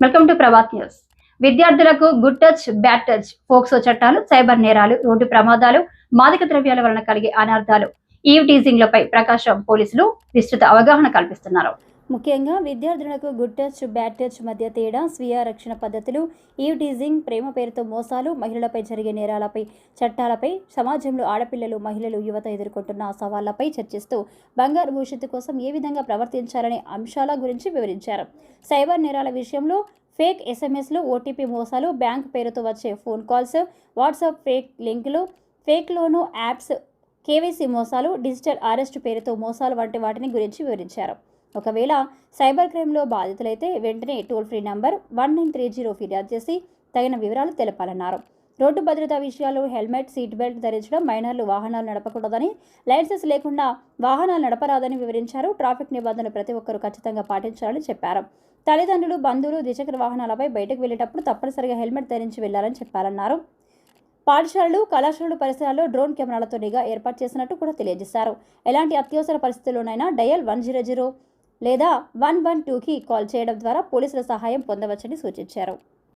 Welcome to Prabhat news విద్యార్థులకు good touch bad touch POCSO చట్టాలు cyber నేరాలు రోడ్డు ప్రమాదాలు మాదక ద్రవ్యాల వలన కలిగే అనార్థాలు. ఈవ్ టీజింగ్లపై ప్రకాశం పోలీసులు విస్తృత అవగాహన కల్పిస్తున్నారు. ముఖ్యంగా విద్యార్థులకు గుడ్ టచ్ బ్యాడ్ టచ్ మధ్య తేడా స్వీయ రక్షణ పద్ధతులు ఈ టీజింగ్ ప్రేమ పేరుతో మోసాలు మహిళలపై జరిగే నేరాలపై చట్టాలపై సమాజంలో ఆడపిల్లలు మహిళలు యువత ఎదుర్కొంటున్న సవాళ్ళపై చర్చిస్తూ బంగారు భవిష్యత్తు కోసం ఏ విధంగా ప్రవర్తించాలనే అంశాల గురించి వివరించారు. సైబర్ నేరాల విషయంలో ఫేక్ ఎస్ఎంఎస్లు ఓటీపీ మోసాలు బ్యాంక్ పేరుతో వచ్చే ఫోన్ కాల్స్ వాట్సాప్ ఫేక్ లింకులు ఫేక్ లోను యాప్స్ కేవైసీ మోసాలు డిజిటల్ అరెస్ట్ పేరుతో మోసాలు వంటి వాటిని గురించి వివరించారు. ఒకవేళ సైబర్ క్రైమ్లో బాధితులైతే వెంటనే toll free number one nine three zero ఫిర్యాదు చేసి తగిన వివరాలు తెలపాలన్నారు. రోడ్డు భద్రతా విషయాలు హెల్మెట్ సీట్ బెల్ట్ ధరించడం మైనర్లు వాహనాలు నడపకూడదని లైసెన్స్ లేకుండా వాహనాలు నడపరాదని వివరించారు. ట్రాఫిక్ నిబంధనలు ప్రతి ఒక్కరూ ఖచ్చితంగా పాటించాలని చెప్పారు. తల్లిదండ్రులు బంధువులు ద్విచక్ర వాహనాలపై బయటకు వెళ్ళేటప్పుడు తప్పనిసరిగా హెల్మెట్ ధరించి వెళ్ళాలని చెప్పారన్నారు పాఠశాలలు కళాశాలలు పరిసరాల్లో డ్రోన్ కెమెరాలతో నిఘా ఏర్పాటు చేసినట్టు కూడా తెలియజేశారు. ఎలాంటి అత్యవసర పరిస్థితుల్లోనైనా డయల్ వన్ జీరో జీరో లేదా వన్ వన్ టూకి కాల్ చేయడం ద్వారా పోలీసుల సహాయం పొందవచ్చని సూచించారు.